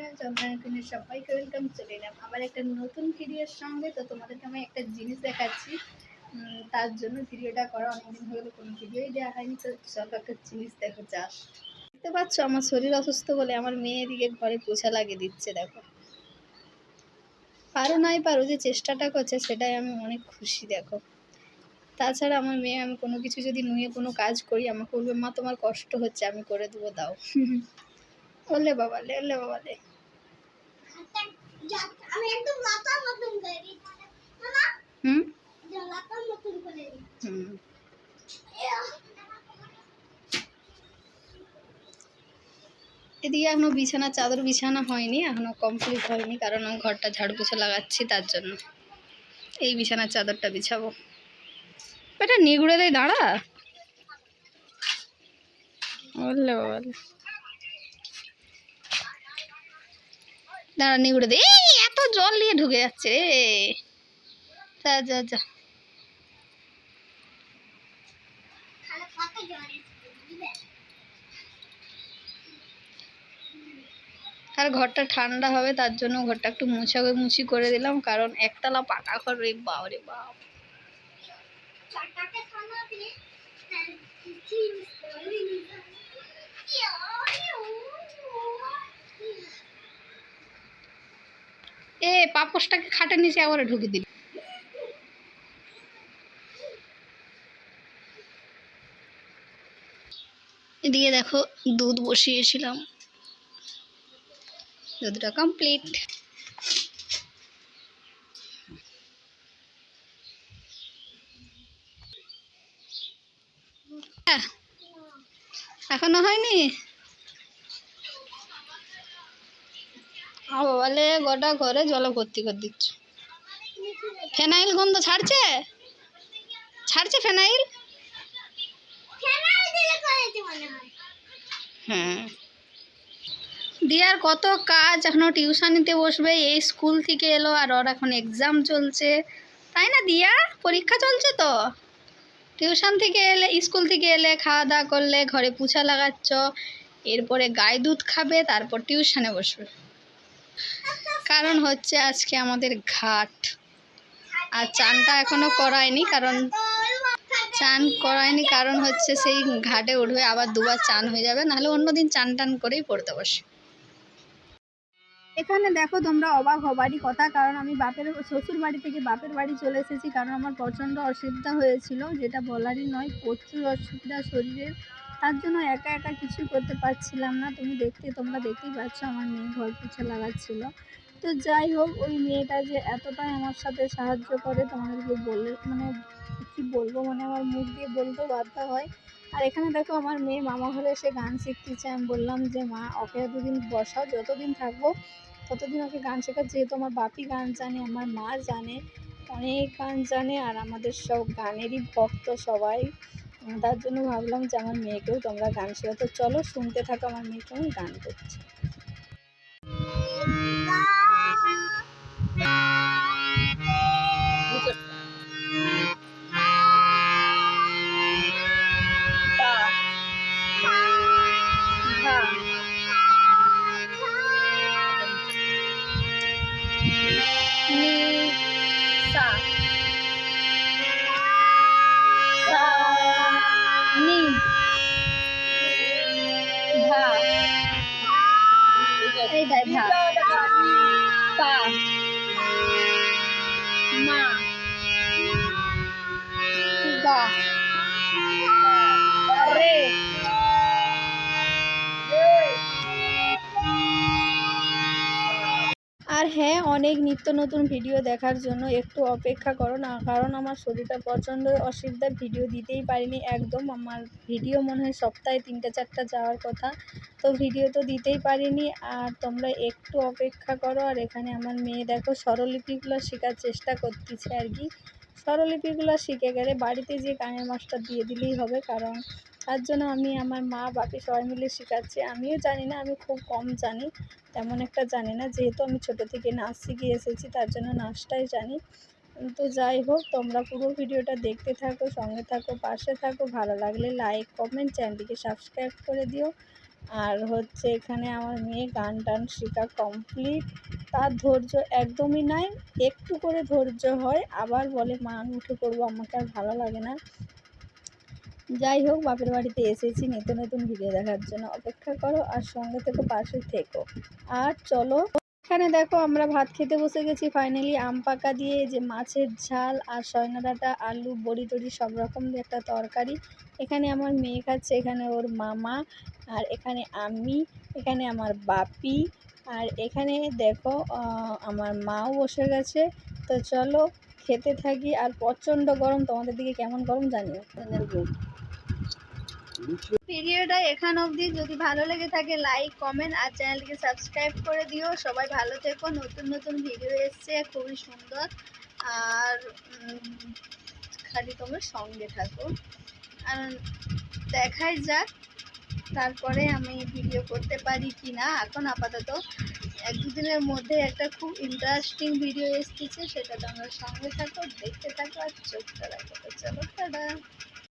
Channel চন্দ্রায়নের সবাইকে welcome চলে এলাম। আবার একটা নতুন ভিডিওর সঙ্গে, তো তোমাদেরকে আমি একটা জিনিস দেখাচ্ছি। তার জন্য ভিডিওটা করা। অনেকদিন হয়ে কোনো ভিডিওই দেওয়া হয়নি, তো চলো একটা জিনিস দেখো চাষ দেখতে পাচ্ছ, আমার শরীর অসুস্থ বলে আমার মেয়ে এদিকে ঘরে পোছা লাগিয়ে দিচ্ছে, দেখো। পারো নাই পারো যে চেষ্টাটা করছে, সেটাই আমি অনেক খুশি, দেখো। তাছাড়া আমার মেয়ে, আমি কোনো কিছু যদি নুয়ে কোনো কাজ করি আমাকে বলবে মা তোমার কষ্ট হচ্ছে, আমি করে দেবো, দাও। ওলে বাবা লে ওলে বাবা লে আমি একদম লাতার মতন করে দিই মামা হুম? লাতার মতন করে দিই হুম। এদিকে এখনও বিছানা চাদর বিছানা হয়নি এখনও কমপ্লিট হয়নি কারণ আমি ঘরটা ঝাড়ু পোছা লাগাচ্ছি তার জন্য এই বিছানার চাদরটা বিছাবো। এটা নিগুড়ে দেয় দাঁড়া। বললে বলে। দাঁড়া নিগুড়ে দে। এই, এত জল নিয়ে ঢুকে যাচ্ছে রে। যা যা যা। আর ঘরটা ঠান্ডা হবে, তার জন্য ঘরটা একটু মুছা মুছি করে দিলাম, কারণ একতলা পাকা ঘর রে বাপ রে বাপ চারটাতে খানা দিয়ে তার চিজ করে নিতে পাপোশটাকে খাটের নিচে আবার ঢুকে দিল। এদিকে দেখো দুধ বসিয়েছিলাম। দুধটা কমপ্লিট এখনও হয়নি? বলে গোটা ঘরে জল ভর্তি করে দিচ্ছ। ফেনাইল গন্ধ ছাড়ছে? ছাড়ছে ফেনাইল? হ্যাঁ। দিয়ার কত কাজ এখনও টিউশন নিতে বসবে এই স্কুল থেকে এলো আর ওর এখন এক্সাম চলছে। তাই না দিয়া? পরীক্ষা চলছে তো? টিউশন থেকে এলে স্কুল থেকে এলে খাওয়া দাওয়া করলে ঘরে পুছা লাগাচ্ছ এরপরে গায়ে দুধ খাবে তারপর টিউশনে বসবে। কারণ হচ্ছে আজকে আমাদের ঘাট। আর চানটা এখনও করায়নি, কারণ চান করায়নি, কারণ হচ্ছে সেই ঘাটে উঠবে আবার দুবার চান হয়ে যাবে, নাহলে অন্যদিন চান টান করেই পড়তে বসে। এখানে দেখো তোমরা অবাক হবারই কথা, কারণ আমি বাপের শ্বশুর বাড়ি থেকে বাপের বাড়ি চলে এসেছি, কারণ আমার প্রচণ্ড অসুবিধা হয়েছিল, যেটা বলারই নয়, প্রচুর অসুবিধা শরীরের। তার জন্য একা একা কিছুই করতে পারছিলাম না। তুমি দেখতে, তোমরা দেখতেই পাচ্ছ আমার মেয়ে ঘর পুছে লাগাচ্ছিল। তো যাই হোক, ওই মেয়েটা যে এতটাই আমার সাথে সাহায্য করে, তোমাদেরকে বলে মানে কি বলব মানে আমার মুখ দিয়ে বলতেও বাধ্য হয়। আর এখানে দেখো আমার মেয়ে মামা ঘরে এসে গান শিখতেছে। আমি বললাম যে, মা, ওকে দুদিন বসাও, যতদিন থাকব ততদিন ওকে গান শেখা যেহেতু আমার বাপি গান জানে, আমার মা জানে, অনেক গান জানে, আর আমাদের সব গানেরই ভক্ত সবাই। তার জন্য ভাবলাম যে আমার মেয়েকেও তোমরা গান শেখো তো চলো শুনতে থাকো, আমার মেয়ে কেমন গান করছে। নি ধা এই দেখ ধা পা হ্যাঁ অনেক নিত্য নতুন ভিডিও দেখার জন্য একটু অপেক্ষা করো না, কারণ আমার শরীরটা প্রচণ্ড অসুবিধা ভিডিও দিতেই পারিনি। একদম আমার ভিডিও মনে হয় সপ্তাহে তিনটে, চারটা যাওয়ার কথা। তো ভিডিও তো দিতেই পারিনি, আর তোমরা একটু অপেক্ষা করো। আর এখানে আমার মেয়ে দেখো, স্বরলিপিগুলো শেখার চেষ্টা করতেছে আর কি। স্বরলিপিগুলো শিখে গেলে বাড়িতে যে গানের মাস্টার দিয়ে দিলেই হবে, কারণ তার জন্য আমি আমার মা, বাপি সবাই মিলে শেখাচ্ছি। আমিও জানি না, আমি খুব কম জানি, তেমন একটা জানি না। যেহেতু আমি ছোটো থেকে নাচ শিখে এসেছি, তার জন্য নাচটাই জানি। তো যাই হোক, তোমরা পুরো ভিডিওটা দেখতে থাকো, সঙ্গে থাকো, পাশে থাকো। ভালো লাগলে লাইক কমেন্ট চ্যানেলটিকে সাবস্ক্রাইব করে দিও। আর হচ্ছে এখানে আমার মেয়ে গান টান শেখা কমপ্লিট তার ধৈর্য একদমই নাই, একটু করে ধৈর্য হয়, আবার বলে, মা, আমি উঠে পড়ব, আমাকে আর ভালো লাগে না। যাই হোক, বাপের বাড়িতে এসেছি নতুন নতুন ভিডিও দেখার জন্য। অপেক্ষা করো আর সঙ্গে থেকে পাশে থেকো। আর চলো, এখানে দেখো আমরা ভাত খেতে বসে গেছি। ফাইনালি আম পাকা দিয়ে যে মাছের ঝাল আর সয়না ডাঁটা, আলু, বড়ি টড়ি, সব রকম দিয়ে একটা তরকারি। এখানে আমার মেয়ে খাচ্ছে, এখানে ওর মামা, আর এখানে আমি, এখানে আমার বাপি, আর এখানে দেখো আমার মাও বসে গেছে। তো চলো, খেতে থাকি। আর প্রচণ্ড গরম, তোমাদের দিকে কেমন গরম জানিও ভিডিওটা এখান অবধি। যদি ভালো লেগে থাকে লাইক কমেন্ট আর চ্যানেলকে সাবস্ক্রাইব করে দিও। সবাই ভালো থেকো। নতুন নতুন ভিডিও এসছে, খুবই সুন্দর। আর খালি তোমরা সঙ্গে থাকো। আর দেখাই যাক, তারপরে আমি ভিডিও করতে পারি কি না এখন আপাতত এক দুদিনের মধ্যে একটা খুব ইন্টারেস্টিং ভিডিও এসেছে, সেটা তোমরা সঙ্গে থাকো, দেখতে থাকো, আর চোখটা রাখো। চলো, টাটা।